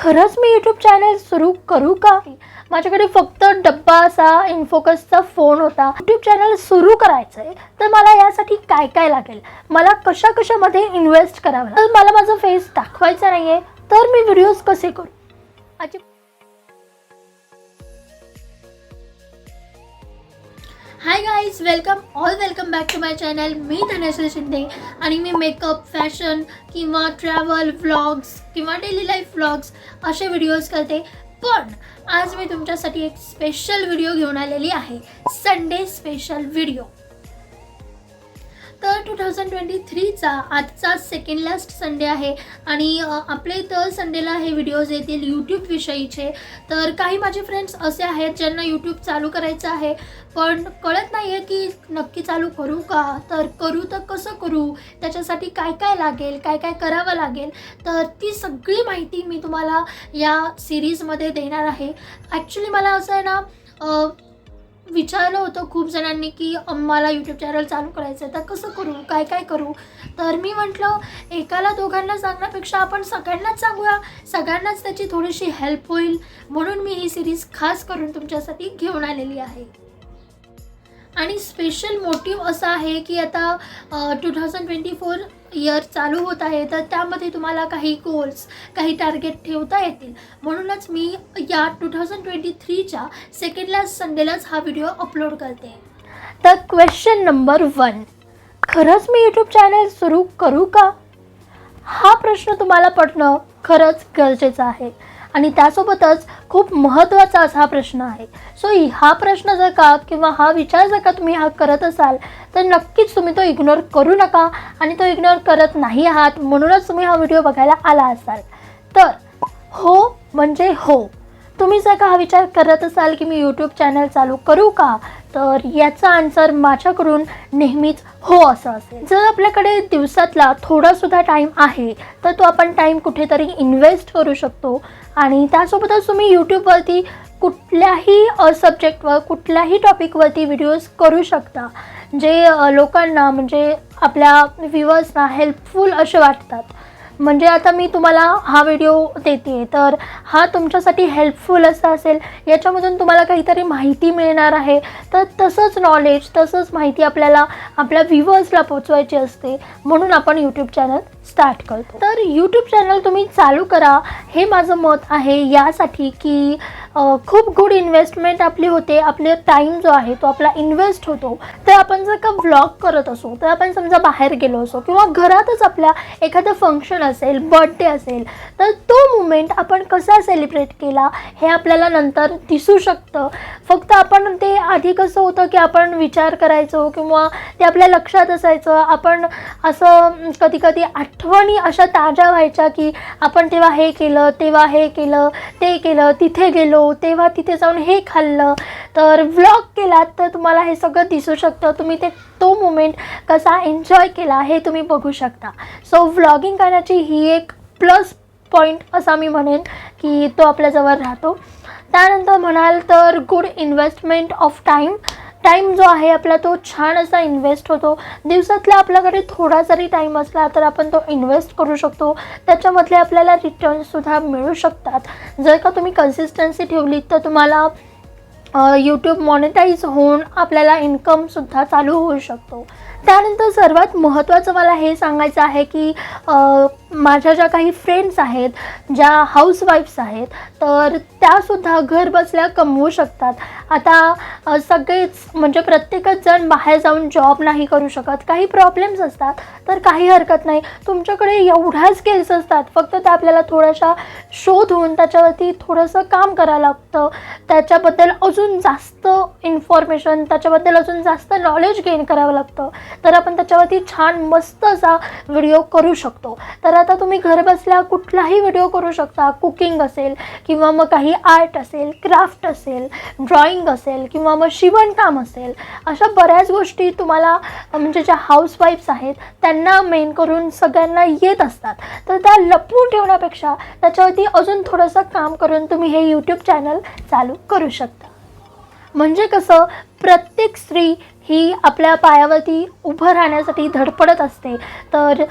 खरंच मी YouTube channel सुरू करू का? माझ्याकडे फक्त डब्बा असा इन्फोकसचा फोन होता. यूट्यूब चॅनल सुरू करायचं आहे तर मला यासाठी काय काय लागेल? मला कशा कशामध्ये इन्व्हेस्ट करावं तर मला माझं फेस दाखवायचं नाही आहे तर मी व्हिडिओज कसे करू? अजी hi guys welcome all welcome back to my channel मी धनश्री शिंदे आणि मी मेकअप फॅशन किंवा ट्रॅव्हल व्लॉग्स किंवा डेली लाईफ व्लॉग्स असे व्हिडिओज करते. पण आज मी तुमच्यासाठी एक स्पेशल व्हिडिओ घेऊन आलेली आहे. संडे स्पेशल व्हिडिओ तर टू थाउजंड ट्वेंटी थ्रीचा आजचा सेकंड लास्ट संडे आहे. आणि आपले आपल्या इथं संडेला हे व्हिडिओज येतील यूट्यूबविषयीचे तर काही माझे फ्रेंड्स असे आहेत ज्यांना यूट्यूब चालू करायचं आहे. पण कळत नाही आहे की नक्की चालू करू का? तर करू तर कसं करू? त्याच्यासाठी काय काय लागेल? काय काय करावं लागेल? तर ती सगळी माहिती मी तुम्हाला या सिरीजमध्ये देणार आहे. ॲक्च्युली मला असं आहे ना विचारलं होतं खूप जणांनी की मला यूट्यूब चॅनल चालू करायचं आहे तर कसं करू? काय काय करू? तर मी म्हटलं एकाला दोघांना सांगण्यापेक्षा आपण सगळ्यांनाच सांगूया. सगळ्यांनाच त्याची थोडीशी हेल्प होईल. म्हणून मी ही सिरीज खास करून तुमच्यासाठी घेऊन आलेली आहे. आणि स्पेशल मोटिव्ह असा आहे की आता two thousand twenty four year चालू होत आहे तर त्यामध्ये तुम्हाला काही गोल्स काही टार्गेट ठेवता येतील. म्हणूनच मी या टू थाउजंड ट्वेंटी थ्रीच्या सेकंड लास्ट संडेलाच हा व्हिडिओ अपलोड करते. तर क्वेश्चन नंबर वन खरंच मी यूट्यूब चॅनल सुरू करू का? हा प्रश्न तुम्हाला पडणं खरंच गरजेचं आहे. आणि त्यासोबतच खूप महत्त्वाचा असा हा प्रश्न आहे. सो हा प्रश्न जर का किंवा हा विचार जर का तुम्ही हा करत असाल तर नक्कीच तुम्ही तो इग्नोर करू नका आणि तो इग्नोर करत नाही आहात म्हणूनच तुम्ही हा व्हिडिओ बघायला आला असाल. तर हो म्हणजे हो. तुम्ही जर का हा विचार करत असाल की मी यूट्यूब चॅनल चालू करू का तर याचा आन्सर माझ्याकडून नेहमीच हो असं असेल. जर आपल्याकडे दिवसातला थोडासुद्धा टाईम आहे तर तो आपण टाईम कुठेतरी इन्व्हेस्ट करू शकतो. आणि त्यासोबतच तुम्ही यूट्यूबवरती कुठल्याही सब्जेक्टवर कुठल्याही टॉपिकवरती व्हिडिओज करू शकता. जे लोकांना म्हणजे आपल्या व्ह्युअर्सना हेल्पफुल असे वाटतात. म्हणजे आता मी तुम्हाला हा व्हिडिओ देते तर हा तुमच्यासाठी हेल्पफुल असा असेल. याच्यामधून तुम्हाला काहीतरी माहिती मिळणार आहे. तर तसंच नॉलेज तसंच माहिती आपल्याला आपल्या व्ह्युअर्सला पोचवायची असते. म्हणून आपण यूट्यूब चॅनल स्टार्ट करतो. तर यूट्यूब चॅनल तुम्ही चालू करा. हे माझं मत आहे यासाठी की खूप गुड इन्व्हेस्टमेंट आपली होते आपले टाईम जो आहे तो आपला इन्व्हेस्ट होतो. तर आपण जर का व्लॉग करत असो तर आपण समजा बाहेर गेलो असो किंवा घरातच आपल्या एखादं फंक्शन असेल बर्थडे असेल तर तो मुमेंट आपण कसा सेलिब्रेट केला हे आपल्याला नंतर दिसू शकतं. फक्त आपण ते आधी कसं होतं की आपण विचार करायचो किंवा ते आपल्या लक्षात असायचं. आपण असं कधी कधी आठवणी अशा ताज्या व्हायच्या की आपण तेव्हा हे केलं तेव्हा हे केलं ते केलं तिथे गेलो तेव्हा तिथे जाऊन हे खाल्लं. तर व्लॉग केलात तर तुम्हाला हे सगळं दिसू शकतं. तुम्ही ते तो मुमेंट कसा एन्जॉय केला हे तुम्ही बघू शकता. सो व्लॉगिंग करण्याची ही एक प्लस पॉईंट असा मी म्हणेन की तो आपल्याजवळ राहतो. त्यानंतर म्हणाल तर good investment of time time जो आहे आपला तो छान असा इन्व्हेस्ट होतो. दिवसातला आपल्याकडे थोडा जरी टाईम असला तर आपण तो इन्व्हेस्ट करू शकतो. त्याच्यामधले आपल्याला रिटर्नसुद्धा मिळू शकतात. जर का तुम्ही कन्सिस्टन्सी ठेवली तर तुम्हाला यूट्यूब मॉनिटाईज होऊन आपल्याला इन्कमसुद्धा चालू होऊ शकतो. त्यानंतर सर्वात महत्त्वाचं मला हे सांगायचं आहे की माझ्या ज्या काही फ्रेंड्स आहेत ज्या हाऊसवाईफ्स आहेत तर त्यासुद्धा घर बसल्या कमवू शकतात. आता सगळेच म्हणजे प्रत्येकच जण बाहेर जाऊन जॉब नाही करू शकत. काही प्रॉब्लेम्स असतात तर काही हरकत नाही. तुमच्याकडे एवढ्या स्किल्स असतात फक्त त्या आपल्याला थोड्याशा शोधून त्याच्यावरती थोडंसं काम करावं लागतं. त्याच्याबद्दल अजून जास्त इन्फॉर्मेशन त्याच्याबद्दल अजून जास्त नॉलेज गेन करावं लागतं. तर आपण त्याच्यावरती छान मस्त असा व्हिडिओ करू शकतो. तर आता तुम्ही घर बसल्या कुठलाही व्हिडिओ करू शकता. कुकिंग असेल किंवा मग काही आर्ट असेल क्राफ्ट असेल ड्रॉइंग असेल किंवा मग शिवणकाम असेल अशा बऱ्याच गोष्टी तुम्हाला म्हणजे ज्या हाऊसवाईफ्स आहेत त्यांना मेन करून सगळ्यांना येत असतात. तर त्या लपवून ठेवण्यापेक्षा त्याच्यावरती अजून थोडंसं काम करून तुम्ही हे यूट्यूब चॅनल चालू करू शकता. म्हणजे कसं प्रत्येक स्त्री ही आपल्या पायावरती उभं राहण्यासाठी धडपडत असते. तर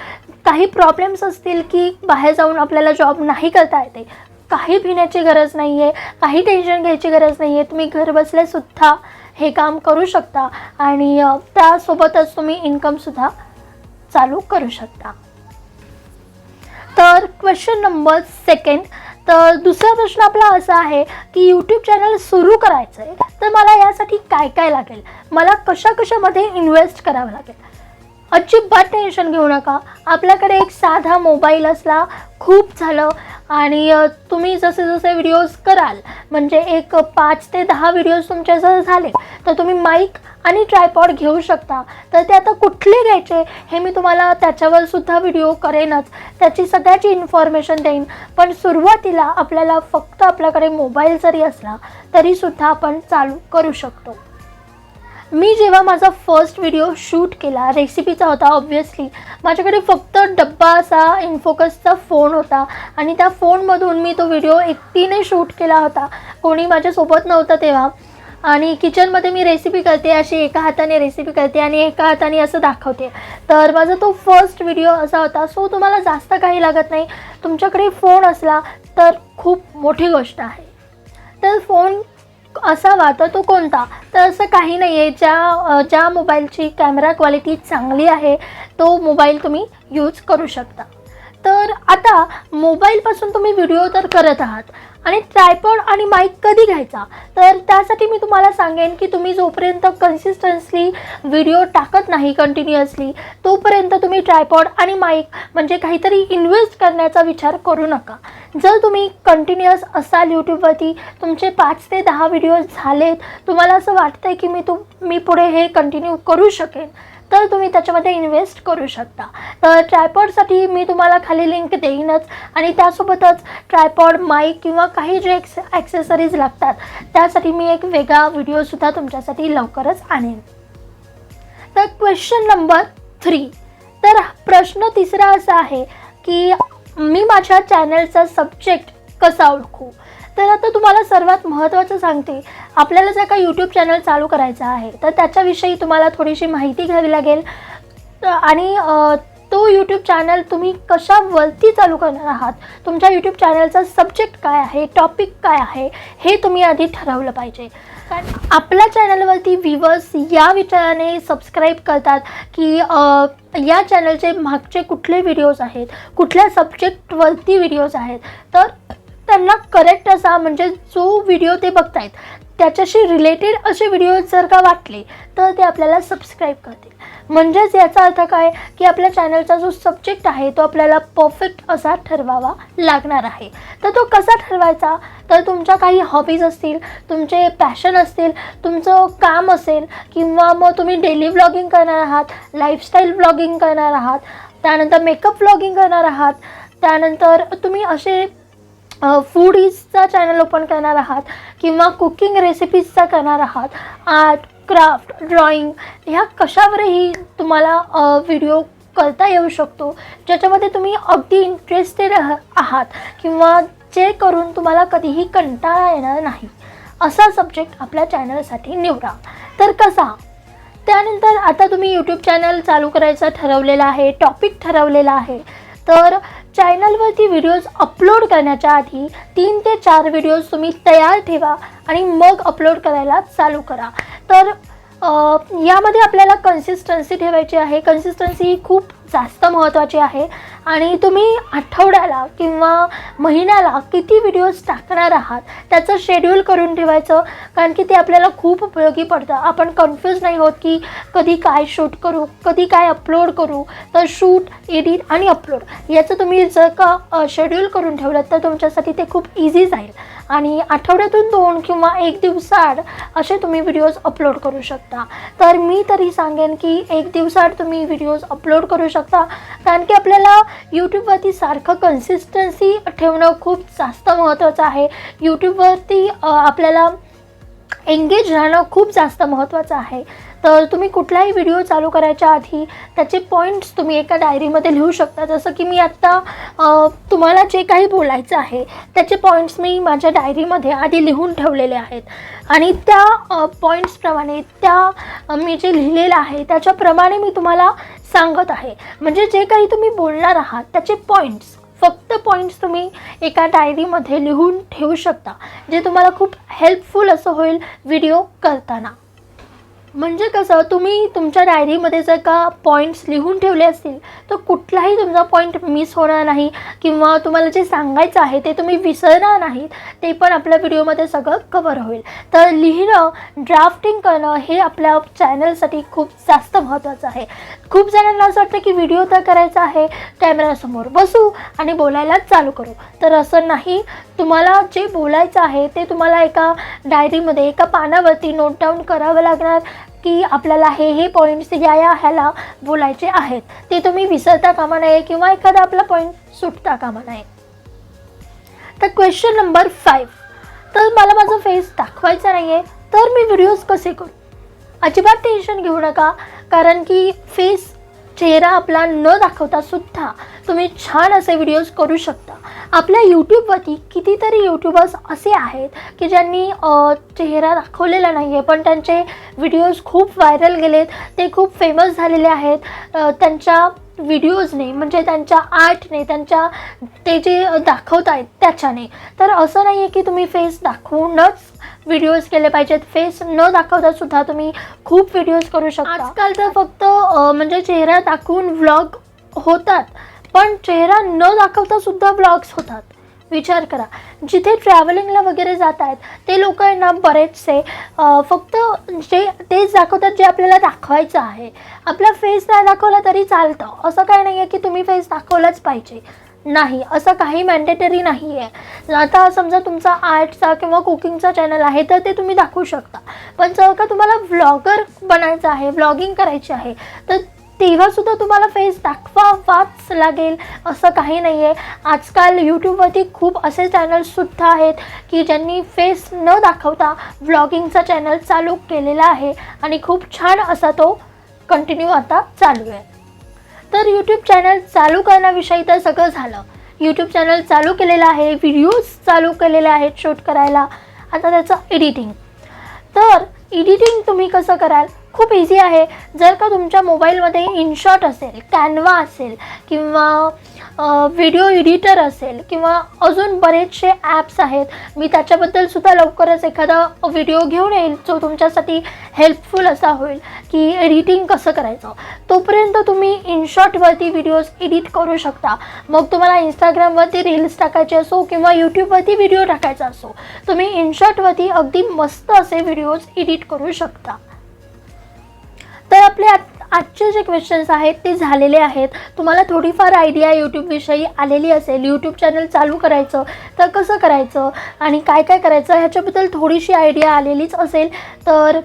काही प्रॉब्लेम्स असतील की बाहेर जाऊन आपल्याला जॉब नाही करता येते. काही भिण्याची गरज नाही आहे काही टेन्शन घ्यायची गरज नाही आहे तुम्ही घरबसल्यासुद्धा हे काम करू शकता आणि त्यासोबतच तुम्ही इन्कमसुद्धा चालू करू शकता. तर क्वेश्चन नंबर सेकंड तर दुसरा प्रश्न आपला असा आहे की यूट्यूब चॅनल सुरू करायचं आहे तर मला यासाठी काय काय लागेल? मला कशा कशामध्ये इन्व्हेस्ट करावं लागेल? अजिबात टेन्शन घेऊ नका. आपल्याकडे एक साधा मोबाईल असला खूप झालं. आणि तुम्ही जसे जसे व्हिडिओज कराल म्हणजे एक पाच ते दहा व्हिडिओज तुमचे जर झाले तर तुम्ही माईक आणि ट्रायपॉड घेऊ शकता. तर ते आता कुठले घ्यायचे हे मी तुम्हाला त्याच्यावर सुद्धा व्हिडिओ करेनच. त्याची सगळ्याची इन्फॉर्मेशन देईन. पण सुरुवातीला आपल्याला फक्त आपल्याकडे मोबाईल जरी असला तरीसुद्धा आपण चालू करू शकतो. मी जेव्हा माझा फर्स्ट व्हिडिओ शूट केला रेसिपीचा होता ऑब्व्हियसली माझ्याकडे फक्त डब्बा असा इन्फोकसचा फोन होता आणि त्या फोनमधून मी तो व्हिडिओ एकटीने शूट केला होता. कोणी माझ्यासोबत नव्हतं तेव्हा. आणि किचनमध्ये मी रेसिपी करते अशी एका हाताने रेसिपी करते आणि एका हाताने असं दाखवते. तर माझा तो फर्स्ट व्हिडिओ असा होता. सो तुम्हाला जास्त काही लागत नाही. तुमच्याकडे फोन असला तर खूप मोठी गोष्ट आहे. तर फोन असावा तर तो कोणता? तर असं काही नाही आहे ज्या ज्या मोबाईलची कॅमेरा क्वालिटी चांगली आहे तो मोबाईल तुम्ही यूज करू शकता. आता मोबाईलपासून तुम्ही व्हिडिओ तर करत आहात. आणि ट्रायपॉड आणि माईक कधी घ्यायचा? तर त्यासाठी मी तुम्हाला सांगेन की तुम्ही जोपर्यंत कन्सिस्टन्सली व्हिडिओ टाकत नाही कंटिन्युअसली तोपर्यंत तुम्ही ट्रायपॉड आणि माईक म्हणजे काहीतरी इन्व्हेस्ट करण्याचा विचार करू नका. जर तुम्ही कंटिन्युअस असाल यूट्यूबवरती तुमचे पाच ते दहा व्हिडिओज झालेत तुम्हाला असं वाटतं आहे की मी तू मी पुढे हे कंटिन्यू करू शकेन. तर तुम्ही त्याच्यामध्ये इन्व्हेस्ट करू शकता. तर ट्रायपॉडसाठी मी तुम्हाला खाली लिंक देईनच. आणि त्यासोबतच ट्रायपॉड माईक किंवा काही जे एक्स ॲक्सेसरीज लागतात त्यासाठी मी एक वेगळा व्हिडिओसुद्धा तुमच्यासाठी लवकरच आणेन. तर क्वेश्चन नंबर थ्री तर प्रश्न तिसरा असा आहे की मी माझ्या चॅनलचा सब्जेक्ट कसा ओळखू? तर आता तुम्हाला सर्वात महत्त्वाचं सांगते आपल्याला जर का यूट्यूब चॅनल चालू करायचं आहे तर त्याच्याविषयी तुम्हाला थोडीशी माहिती घ्यावी लागेल. आणि तो यूट्यूब चॅनल तुम्ही कशावरती चालू करणार आहात? तुमच्या यूट्यूब चॅनलचा सब्जेक्ट काय आहे? टॉपिक काय आहे? हे तुम्ही आधी ठरवलं पाहिजे. कारण आपल्या चॅनलवरती व्ह्युअर्स या विचाराने सबस्क्राईब करतात की या चॅनलचे मागचे कुठले व्हिडिओज आहेत? कुठल्या सब्जेक्टवरती व्हिडिओज आहेत? तर त्यांना करेक्ट असा म्हणजे जो व्हिडिओ ते बघतायत त्याच्याशी रिलेटेड असे व्हिडिओ जर का वाटले तर ते आपल्याला सबस्क्राईब करतील. म्हणजेच याचा अर्थ काय की आपल्या चॅनलचा जो सब्जेक्ट आहे तो आपल्याला परफेक्ट असा ठरवावा लागणार आहे. तर तो कसा ठरवायचा? तर तुमच्या काही हॉबीज असतील तुमचे पॅशन असतील तुमचं काम असेल किंवा मग तुम्ही डेली व्लॉगिंग करणार आहात लाईफस्टाईल व्लॉगिंग करणार आहात त्यानंतर मेकअप व्लॉगिंग करणार आहात त्यानंतर तुम्ही असे फूडीजचा चॅनल ओपन करणार आहात किंवा कुकिंग रेसिपीजचा करणार आहात आर्ट क्राफ्ट ड्रॉइंग ह्या कशावरही तुम्हाला व्हिडिओ करता येऊ शकतो. ज्याच्यामध्ये तुम्ही अगदी इंटरेस्टेड आहात किंवा जे करून तुम्हाला कधीही कंटाळा येणार नाही. असा सब्जेक्ट आपल्या चॅनलसाठी निवडा. तर कसा? त्यानंतर आता तुम्ही यूट्यूब चॅनल चालू करायचं ठरवलेलं आहे टॉपिक ठरवलेला आहे. तर चॅनलवरती व्हिडिओज अपलोड करण्याच्या आधी तीन ते चार व्हिडिओज तुम्ही तयार ठेवा आणि मग अपलोड करायला चालू करा. तर यामध्ये आपल्याला कन्सिस्टन्सी ठेवायची आहे. कन्सिस्टन्सी ही खूप जास्त महत्त्वाची आहे. आणि तुम्ही आठवड्याला किंवा महिन्याला किती व्हिडिओज टाकणार आहात त्याचं शेड्यूल करून ठेवायचं कारण की ते आपल्याला खूप उपयोगी पडतं. आपण कन्फ्यूज नाही होत की कधी काय शूट करू कधी काय अपलोड करू तर शूट एडिट आणि अपलोड याचं तुम्ही जर का शेड्यूल करून ठेवलं तर तुमच्यासाठी ते खूप इझी जाईल. आणि आठवड्यातून दोन किंवा एक दिवसाआड असे तुम्ही व्हिडिओज अपलोड करू शकता. तर मी तरी सांगेन की एक दिवसाआड तुम्ही व्हिडिओज अपलोड करू शकता. कारण की आपल्याला यूट्यूबवरती सारखं कन्सिस्टन्सी ठेवणं खूप जास्त महत्त्वाचं आहे. यूट्यूबवरती आपल्याला एंगेज राहणं खूप जास्त महत्त्वाचं आहे. तर तुम्ही कुठलाही व्हिडिओ चालू करायच्या आधी त्याचे पॉईंट्स तुम्ही एका डायरीमध्ये लिहू शकता. जसं की मी आत्ता तुम्हाला जे काही बोलायचं आहे त्याचे पॉईंट्स मी माझ्या डायरीमध्ये आधी लिहून ठेवलेले आहेत. आणि त्या पॉईंट्सप्रमाणे त्या मी जे लिहिलेलं आहे त्याच्याप्रमाणे मी तुम्हाला सांगत आहे. म्हणजे जे काही तुम्ही बोलणार आहात त्याचे पॉईंट्स फक्त पॉईंट्स तुम्ही एका डायरीमध्ये लिहून ठेवू शकता जे तुम्हाला खूप हेल्पफुल असं होईल व्हिडिओ करताना. म्हणजे कसं तुम्ही तुमच्या डायरीमध्ये जर का पॉईंट्स लिहून ठेवले असतील तर कुठलाही तुमचा पॉईंट मिस होणार नाही किंवा तुम्हाला जे सांगायचं आहे ते तुम्ही विसरणार नाहीत ते पण आपल्या व्हिडिओमध्ये सगळं कवर होईल. तर लिहिणं ड्राफ्टिंग करणं हे आपल्या चॅनलसाठी खूप जास्त महत्त्वाचं आहे. खूप जणांना असं वाटतं की व्हिडिओ तर करायचा आहे कॅमेऱ्यासमोर बसू आणि बोलायला चालू करू. तर असं नाही. तुम्हाला जे बोलायचं आहे ते तुम्हाला एका डायरीमध्ये एका पानावरती नोट डाऊन करावं लागणार. की आपल्याला हे हे पॉईंट्स या या ह्याला बोलायचे आहेत. ते तुम्ही विसरता कामा नये किंवा एखादा आपला पॉईंट सुटता कामा नये. तर क्वेश्चन नंबर फाईव्ह तर मला माझं फेस दाखवायचा नाही आहे तर मी व्हिडिओज कसे करू? अजिबात टेन्शन घेऊ नका कारण की फेस चेहरा आपला न दाखवता सुद्धा तुम्ही छान असे व्हिडिओज करू शकता. आपल्या यूट्यूबवरती कितीतरी यूट्यूबर्स असे आहेत की ज्यांनी चेहरा दाखवलेला नाही आहे पण त्यांचे व्हिडिओज खूप व्हायरल गेलेत. ते खूप फेमस झालेले आहेत. त्यांच्या व्हिडिओजने म्हणजे त्यांच्या आर्टने त्यांच्या ते जे दाखवत आहेत त्याच्याने. तर असं नाही आहे की तुम्ही फेस दाखवूनच व्हिडिओज केले पाहिजेत. फेस न दाखवता सुद्धा तुम्ही खूप व्हिडिओज करू शकता. आजकाल तर फक्त म्हणजे चेहरा दाखवून व्लॉग होतात. पण चेहरा न दाखवता सुद्धा ब्लॉग्स होतात. विचार करा जिथे ट्रॅव्हलिंगला वगैरे जात आहेत ते लोक ना बरेचसे फक्त जे तेच दाखवतात जे आपल्याला दाखवायचं आहे. आपला फेस नाही दाखवला तरी चालतं. असं काय नाही आहे की तुम्ही फेस दाखवलाच पाहिजे. नाही असं काही मॅन्डेटरी नाही आहे आता समजा तुमचा आर्टचा किंवा कुकिंगचा चॅनल आहे तर ते तुम्ही दाखवू शकता. पण जर का तुम्हाला व्लॉगर बनायचं आहे व्लॉगिंग करायची आहे तर तेव्हासुद्धा तुम्हाला फेस दाखवावाच लागेल. असं काही नाही आहे आजकाल यूट्यूबवरती खूप असे चॅनल्ससुद्धा आहेत की ज्यांनी फेस न दाखवता व्लॉगिंगचा चॅनल चालू केलेला आहे आणि खूप छान असा तो कंटिन्यू आता चालू आहे. तर यूट्यूब चॅनल चालू करण्याविषयी तर सगळं झालं. यूट्यूब चॅनल चालू केलेलं आहे व्हिडिओज चालू केलेले आहेत शूट करायला. आता त्याचं एडिटिंग तर एडिटिंग तुम्ही कसं कराल? खूप इझी आहे. जर का तुमच्या मोबाईलमध्ये इनशॉट असेल कॅनवा असेल किंवा व्हिडिओ एडिटर असेल किंवा अजून बरेचसे ॲप्स आहेत मी त्याच्याबद्दल सुद्धा लवकरच एखादा व्हिडिओ घेऊन येईल जो तुमच्यासाठी हेल्पफुल असा होईल की एडिटिंग कसं करायचं. तोपर्यंत तुम्ही इनशॉटवरती व्हिडिओज एडिट करू शकता. मग तुम्हाला इंस्टाग्रामवरती रील्स टाकायचे असो किंवा यूट्यूबवरती व्हिडिओ टाकायचा असो तुम्ही इनशॉटवरती अगदी मस्त असे व्हिडिओज एडिट करू शकता. तर आपले आजचे जे क्वेश्चन्स आहेत ते झालेले आहेत. तुम्हाला थोडीफार आयडिया यूट्यूबविषयी आलेली असेल. यूट्यूब चॅनल चालू करायचं तर कसं करायचं आणि काय काय करायचं ह्याच्याबद्दल थोडीशी आयडिया आलेलीच असेल. तर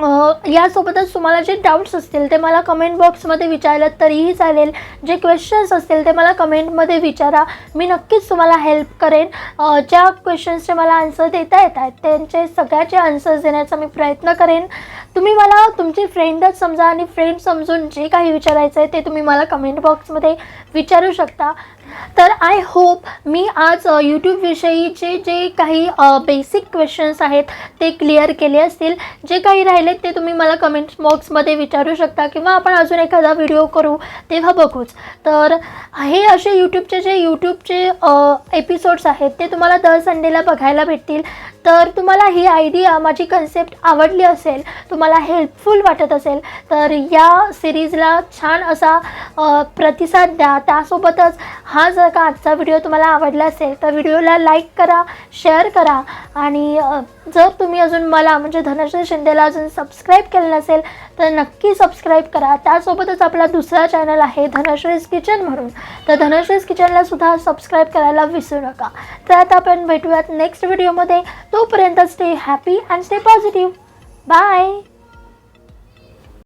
यासोबतच तुम्हाला जे डाऊट्स असतील ते मला कमेंट बॉक्समध्ये विचारलं तरीही चालेल. जे क्वेश्चन्स असतील ते मला कमेंटमध्ये विचारा. मी नक्कीच तुम्हाला हेल्प करेन. ज्या क्वेश्चन्सचे मला आन्सर देता येत आहेत त्यांचे सगळ्याचे आन्सर्स देण्याचा मी प्रयत्न करेन. तुम्ही मला तुमची फ्रेंडच समजा आणि फ्रेंड समजून जे काही विचारायचं आहे ते तुम्ही मला कमेंट बॉक्समध्ये विचारू शकता. तर आय होप मी आज यूट्यूबविषयीचे जे काही बेसिक क्वेश्चन्स आहेत ते क्लिअर केले असतील. जे काही राहिलेत ते तुम्ही मला कमेंट बॉक्समध्ये विचारू शकता किंवा आपण अजून एखादा व्हिडिओ करू तेव्हा बघूच. तर हे असे यूट्यूबचे जे यूट्यूबचे एपिसोड्स आहेत ते तुम्हाला दर संडेला बघायला भेटतील. तर तुम्हाला ही आयडिया माझी कन्सेप्ट आवडली असेल तुम्हाला हेल्पफुल वाटत असेल तर या सिरीजला छान असा प्रतिसाद द्या. त्यासोबतच हा जर का आजचा व्हिडिओ तुम्हाला आवडला असेल तर व्हिडिओला लाईक करा शेअर करा. आणि जर तुम्ही अजून मला म्हणजे धनश्री शिंदेला अजून सबस्क्राईब केलं नसेल तर नक्की सबस्क्राईब करा. त्यासोबतच आपला दुसरा चॅनल आहे धनश्रीज किचन म्हणून. तर धनश्रीज किचनला सुद्धा सबस्क्राईब करायला विसरू नका. तर आता आपण भेटूयात नेक्स्ट व्हिडिओमध्ये तोपर्यंत stay happy and stay positive bye